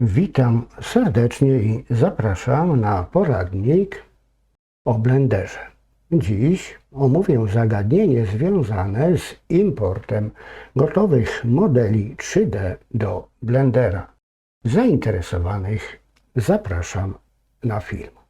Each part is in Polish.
Witam serdecznie i zapraszam na poradnik o Blenderze. Dziś omówię zagadnienie związane z importem gotowych modeli 3D do Blendera. Zainteresowanych zapraszam na film.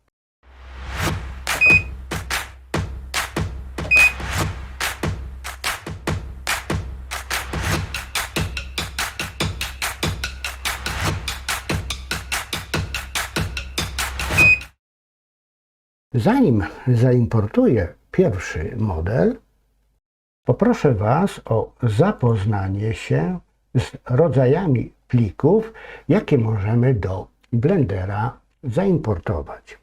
Zanim zaimportuję pierwszy model, poproszę Was o zapoznanie się z rodzajami plików, jakie możemy do Blendera zaimportować.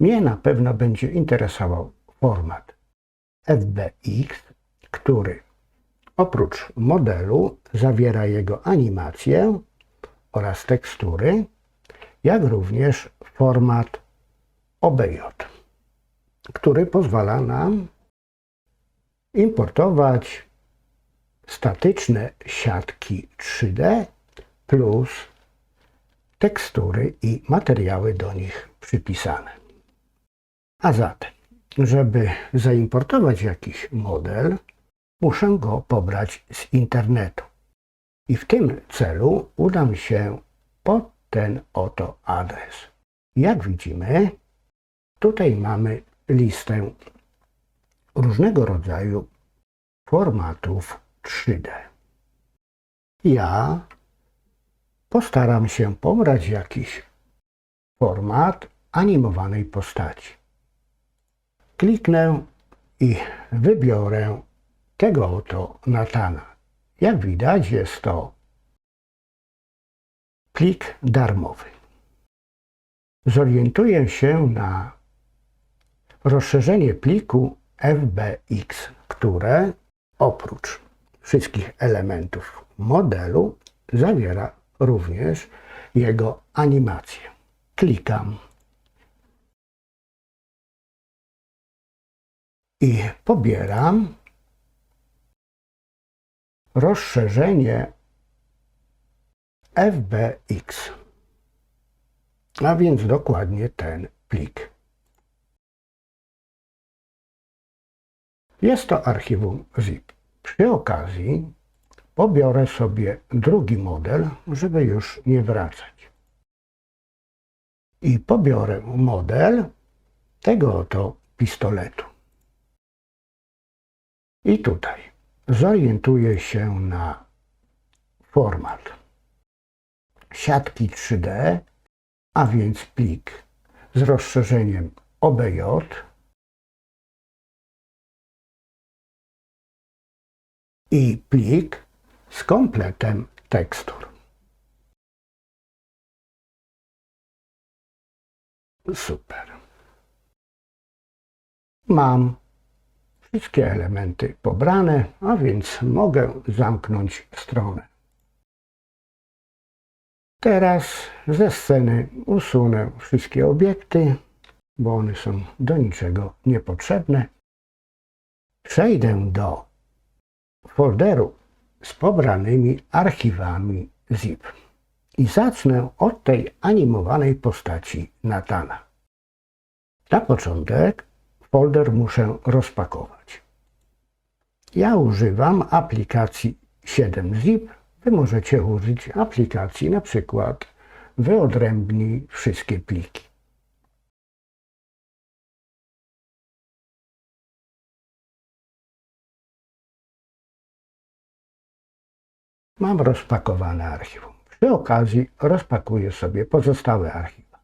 Mnie na pewno będzie interesował format FBX, który oprócz modelu zawiera jego animację oraz tekstury, jak również format OBJ, który pozwala nam importować statyczne siatki 3D plus tekstury i materiały do nich przypisane. A zatem, żeby zaimportować jakiś model, muszę go pobrać z internetu. I w tym celu udam się pod ten oto adres. Jak widzimy, Tutaj mamy listę różnego rodzaju formatów 3D. Ja postaram się pobrać jakiś format animowanej postaci. Kliknę i wybiorę tego oto Natana. Jak widać jest to plik darmowy. Zorientuję się na rozszerzenie pliku FBX, które oprócz wszystkich elementów modelu zawiera również jego animację. Klikam i pobieram rozszerzenie FBX, a więc dokładnie ten plik. Jest to archiwum ZIP. Przy okazji pobiorę sobie drugi model, żeby już nie wracać. I pobiorę model tego oto pistoletu. I tutaj zorientuję się na format siatki 3D, a więc plik z rozszerzeniem OBJ i plik z kompletem tekstur. Super. Mam wszystkie elementy pobrane, a więc mogę zamknąć stronę. Teraz ze sceny usunę wszystkie obiekty, bo one są do niczego niepotrzebne. Przejdę do folderu z pobranymi archiwami zip. I zacznę od tej animowanej postaci Natana. Na początek folder muszę rozpakować. Ja używam aplikacji 7zip. Wy możecie użyć aplikacji na przykład wyodrębnij wszystkie pliki. Mam rozpakowane archiwum. Przy okazji rozpakuję sobie pozostałe archiwa.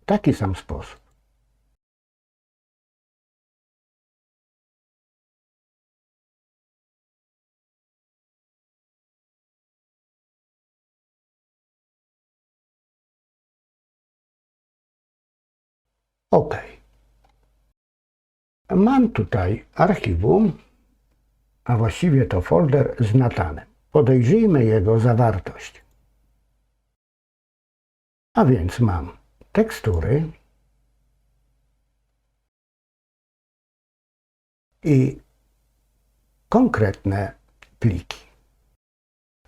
W taki sam sposób. OK. Mam tutaj archiwum, a właściwie to folder z Natanem. Podejrzyjmy jego zawartość. A więc mam tekstury i konkretne pliki.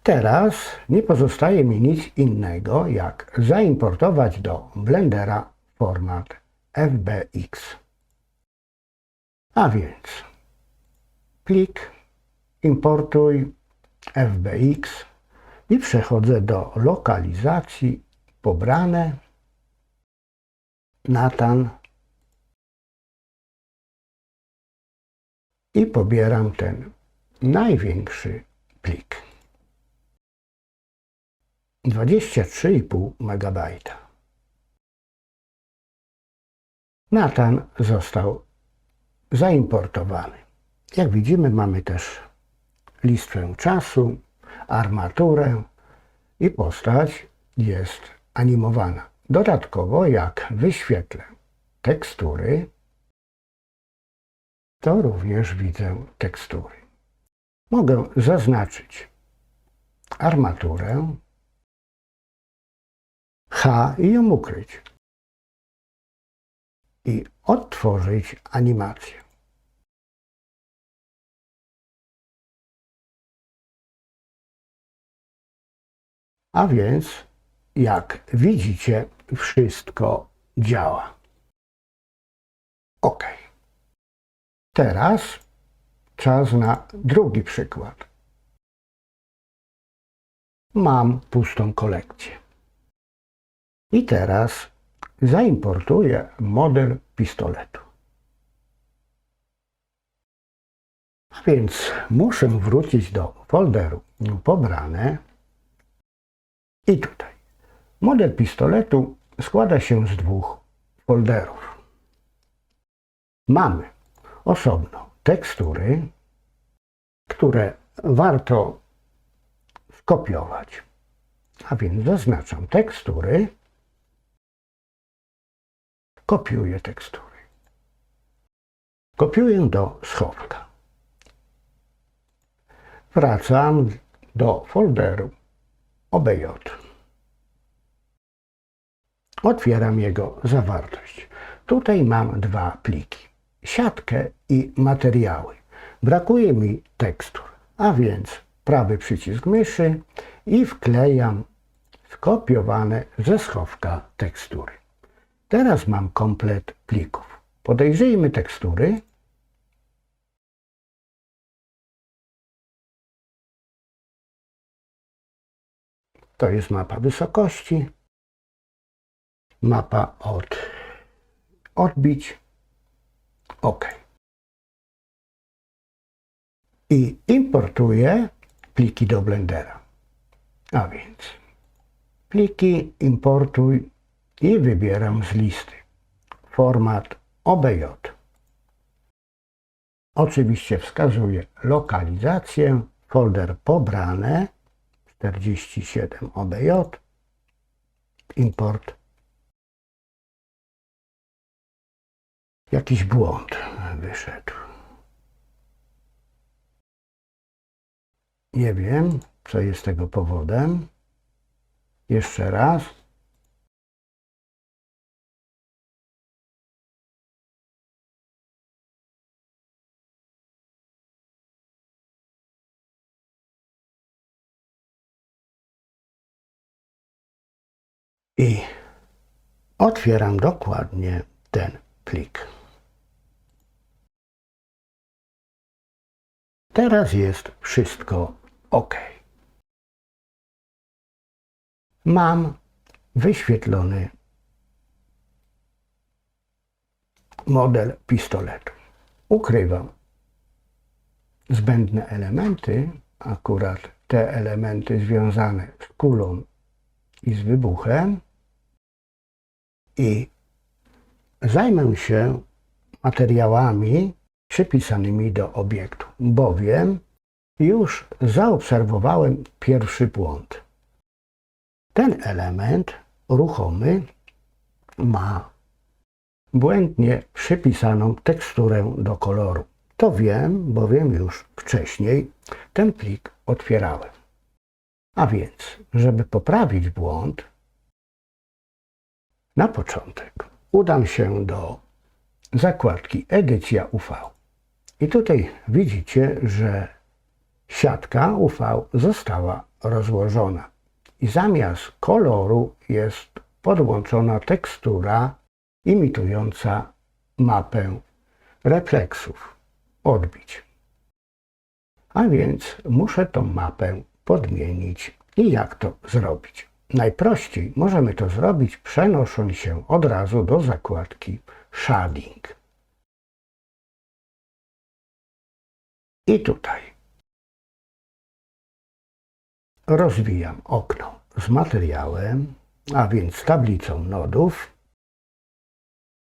Teraz nie pozostaje mi nic innego, jak zaimportować do Blendera format FBX. A więc plik, importuj FBX i przechodzę do lokalizacji pobrane Natan i pobieram ten największy plik. 23,5 MB. Natan został zaimportowany. Jak widzimy, mamy też listwę czasu, armaturę i postać jest animowana. Dodatkowo, jak wyświetlę tekstury, to również widzę tekstury. Mogę zaznaczyć armaturę H i ją ukryć. I odtworzyć animację. A więc, jak widzicie, wszystko działa. OK. Teraz czas na drugi przykład. Mam pustą kolekcję. I teraz zaimportuję model pistoletu. A więc muszę wrócić do folderu pobrane i tutaj. Model pistoletu składa się z dwóch folderów. Mamy osobno tekstury, które warto skopiować. A więc zaznaczam tekstury, kopiuję tekstury. Kopiuję do schowka. Wracam do folderu OBJ. Otwieram jego zawartość. Tutaj mam dwa pliki. Siatkę i materiały. Brakuje mi tekstur, a więc prawy przycisk myszy i wklejam skopiowane ze schowka tekstury. Teraz mam komplet plików. Podejrzyjmy tekstury. To jest mapa wysokości, mapa od odbić. OK. I importuję pliki do Blendera. A więc pliki importuj i wybieram z listy format OBJ. Oczywiście wskazuję lokalizację, folder pobrane 47 OBJ, import. Jakiś błąd wyszedł. Nie wiem, co jest tego powodem. Jeszcze raz. I otwieram dokładnie ten plik. Teraz jest wszystko OK. Mam wyświetlony model pistoletu. Ukrywam zbędne elementy, akurat te elementy związane z kulą i z wybuchem i zajmę się materiałami przypisanymi do obiektu, bowiem już zaobserwowałem pierwszy błąd. Ten element ruchomy ma błędnie przypisaną teksturę do koloru. To wiem, bowiem już wcześniej ten plik otwierałem. A więc, żeby poprawić błąd, na początek udam się do zakładki Edycja UV. I tutaj widzicie, że siatka UV została rozłożona i zamiast koloru jest podłączona tekstura imitująca mapę refleksów, odbić. A więc muszę tą mapę podmienić. I jak to zrobić? Najprościej możemy to zrobić przenosząc się od razu do zakładki Shading. I tutaj rozwijam okno z materiałem, a więc tablicą nodów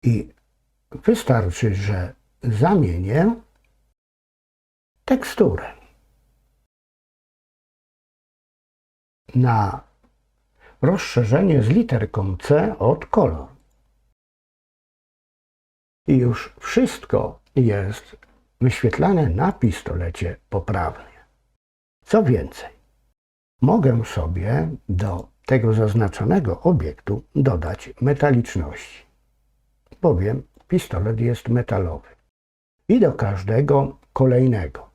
i wystarczy, że zamienię teksturę na rozszerzenie z literką C od kolor. I już wszystko jest wyświetlane na pistolecie poprawnie. Co więcej, mogę sobie do tego zaznaczonego obiektu dodać metaliczności, bowiem pistolet jest metalowy. I do każdego kolejnego.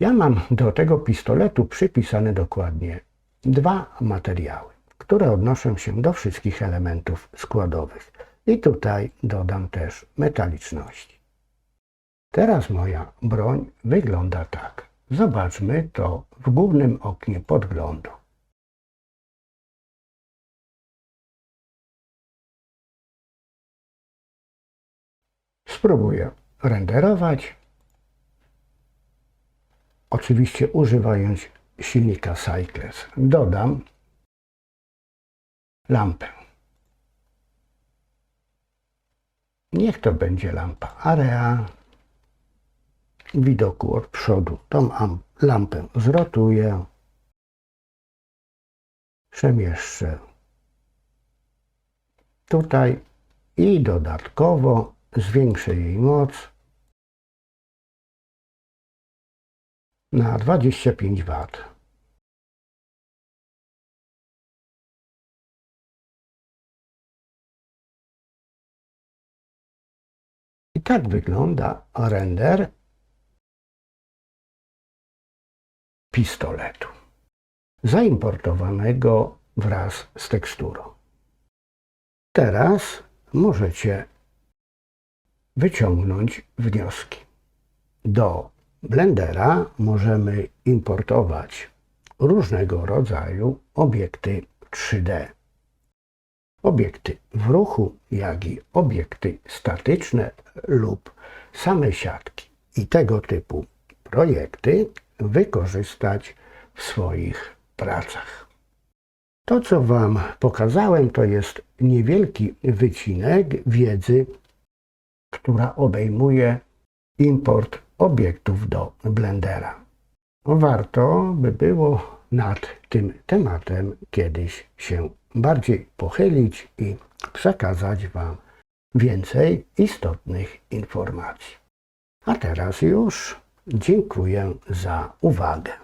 Ja mam do tego pistoletu przypisane dokładnie dwa materiały, które odnoszą się do wszystkich elementów składowych. I tutaj dodam też metaliczności. Teraz moja broń wygląda tak. Zobaczmy to w głównym oknie podglądu. Spróbuję renderować. Oczywiście używając silnika Cycles. Dodam lampę. Niech to będzie lampa area. Widoku od przodu tą am- lampę zrotuję. Przemieszczę tutaj i dodatkowo zwiększę jej moc na 25 W. I tak wygląda render pistoletu zaimportowanego wraz z teksturą. Teraz możecie wyciągnąć wnioski. Do Blendera możemy importować różnego rodzaju obiekty 3D. Obiekty w ruchu, jak i obiekty statyczne lub same siatki. I tego typu projekty wykorzystać w swoich pracach. To, co Wam pokazałem, to jest niewielki wycinek wiedzy, która obejmuje import obiektów do Blendera. Warto by było nad tym tematem kiedyś się bardziej pochylić i przekazać Wam więcej istotnych informacji. A teraz już dziękuję za uwagę.